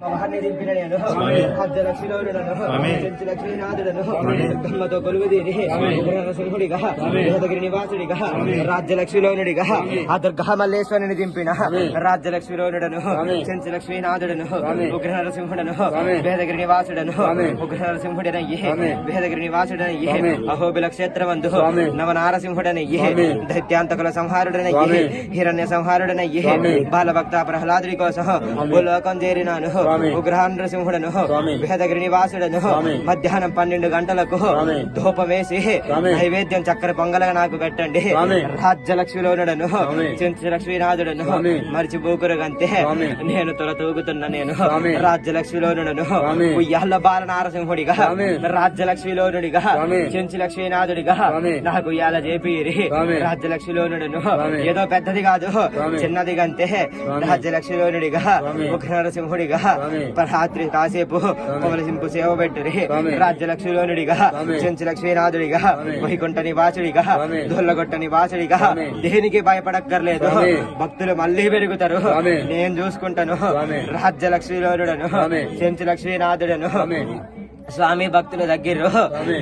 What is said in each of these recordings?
మహాన్ని దింపిన నేను హజ్జలక్ష్మిలోనుడను చెంచు లక్ష్మీనాథుడను గమ్మతో కొలువుదీరి నరసింహుడిగా వేదగిరి నివాసుడిగా రాజ్యలక్ష్మిలోనుడిగా ఆ దుర్గా మల్లేశ్వరుని దింపిన రాజ్యలక్ష్మిలోనుడను చెంచు లక్ష్మీనాథుడను ఉగ్ర నరసింహుడను వేదగిరి నివాసుడను ఉగ్ర నరసింహుడనయ్యి వేదగిరి నివాసుడనయ్యి అహోబిల క్షేత్రవందు నవ నారసింహుడనయ్యి దైత్యాంతకుల సంహారుడనయ్యి హిరణ్య సంహారుడనయ్యి బాలభక్త ప్రహ్లాదుడి కోసం భూలోకం చేరినాను. ఉగ్రహ నరసింహుడను వేదగిరి నివాసుడను మధ్యాహ్నం పన్నెండు గంటలకు ధూపం వేసి నైవేద్యం చక్కెర పొంగలగా నాకు పెట్టండి. రాజ్యలక్ష్మిలోనుడను చెంచు లక్ష్మీనాథుడను మరిచి బూకురుగంతే నేను తొల తూగుతున్న నేను రాజ్యలక్ష్మిలోనుడను ఉయ్యాల బాల నారసింహుడిగా రాజ్యలక్ష్మిలోనుడిగా చెంచు లక్ష్మీనాథుడిగా నాకు ఇయాల చేపిరి. రాజ్యలక్ష్మిలోనుడను ఏదో పెద్దది కాదు చిన్నది గంతే. రాజ్యలక్ష్మిలోనుడిగా ఒక నరసింహుడిగా రాత్రి కాసేపు పవలసింపు సేవ పెట్టురి. రాజ్యలక్ష్మిలోనుడిగా చెంచు లక్ష్మీనాథుడిగా వైకుంఠ నివాసుడిగా దొల్లగొట్ట నివాసుడిగా దేనికి భయపడక్కర్లేదు. భక్తులు మళ్ళీ పెరుగుతారు. నేను చూసుకుంటాను. రాజ్యలక్ష్మిలోనుడను చెంచు లక్ష్మీనాథుడను స్వామి భక్తుల దగ్గర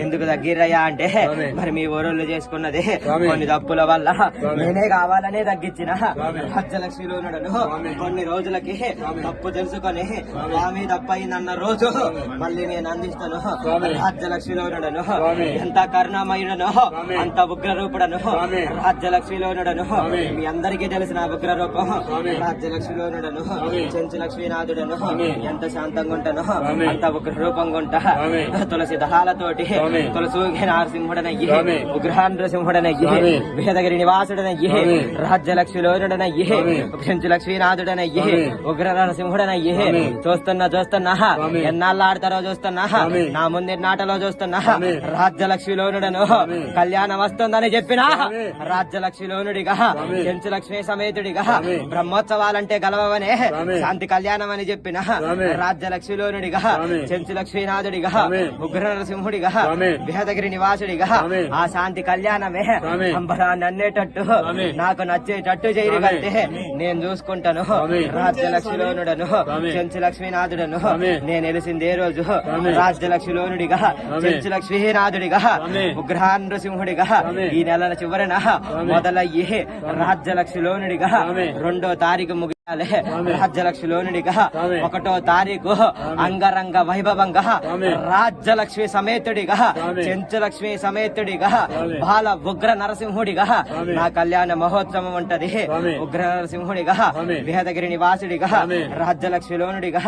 ఎందుకు దగ్గరయ్యా అంటే మరి మీ ఊరోళ్ళు చేసుకున్నది కొన్ని తప్పుల వల్ల. నేనే కావాలనే తగ్గించిన హజ్జలక్ష్మిలోనుడను కొన్ని రోజులకి తప్పు తెలుసుకొని స్వామి. తప్పయిందన్న రోజు మళ్ళీ నేను అందిస్తాను. రాజ్యలక్ష్మిలోనుడను ఎంత కరుణామయుడను అంత ఉగ్ర రూపుడను రాజ్యలక్ష్మిలోనుడను మీ అందరికీ తెలిసిన ఉగ్ర రూపం రాజ్యలక్ష్మిలోనుడను చెంచు లక్ష్మీనాథుడను ఎంత శాంతంగా ఉంటాను అంత ఉగ్ర రూపంగా ఉంటా తులసి దళాలతోటి తులసి నరసింహుడనయ్యి ఉగ్రహ నరసింహుడనయ్యి వేదగిరి నివాసుడనయ్యి రాజ్యలక్ష్మిలోనుడనయ్యి చెంచు లక్ష్మీనాథుడనయ్యి ఉగ్ర నరసింహుడనయ్యి చూస్తున్నా చూస్తున్నా ఎన్నాళ్ళు ఆడతారో చూస్తున్నా నా ముందు నాటలో చూస్తున్నా రాజ్యలక్ష్మిలోనుడను కళ్యాణం వస్తుందని చెప్పిన రాజ్యలక్ష్మిలోనుడిగా చెంచు లక్ష్మీ సమేతుడిగా బ్రహ్మోత్సవాలంటే గలవనే శాంతి కళ్యాణం అని చెప్పిన రాజ్యలక్ష్మిలోనుడిగా చెంచు లక్ష్మీనాథుడిగా ఉగ్ర నరసింహుడిగా బృహదగిరి నివాసుడిగా ఆ శాంతి కళ్యాణమే అంబరాన్ని అన్నేటట్టు నాకు నచ్చేటట్టు చేయగలితే నేను చూసుకుంటాను. రాజ్యలక్ష్మిలోనుడను చెంచు లక్ష్మీనాథుడను నేను వెలిసింది ఏ రోజు రాజ్యలక్ష్మిలోనుడిగా చెంచు లక్ష్మీనాథుడిగా ఉగ్ర నృసింహుడిగా ఈ నెల చివరన మొదలయ్యి రాజ్యలక్ష్మిలోనుడిగా రెండో తారీఖు ముగి రాజ్యలక్ష్మిలోనుడిగా ఒకటో తారీఖు అంగరంగ వైభవంగా రాజ్యలక్ష్మి సమేతుడిగా చెంచులక్ష్మి సమేతుడిగా బాల ఉగ్ర నరసింహుడిగా నా కళ్యాణ మహోత్సవం ఉంటది. ఉగ్ర నరసింహుడిగా వేదగిరి నివాసుడిగా రాజ్యలక్ష్మిలోనుడిగా.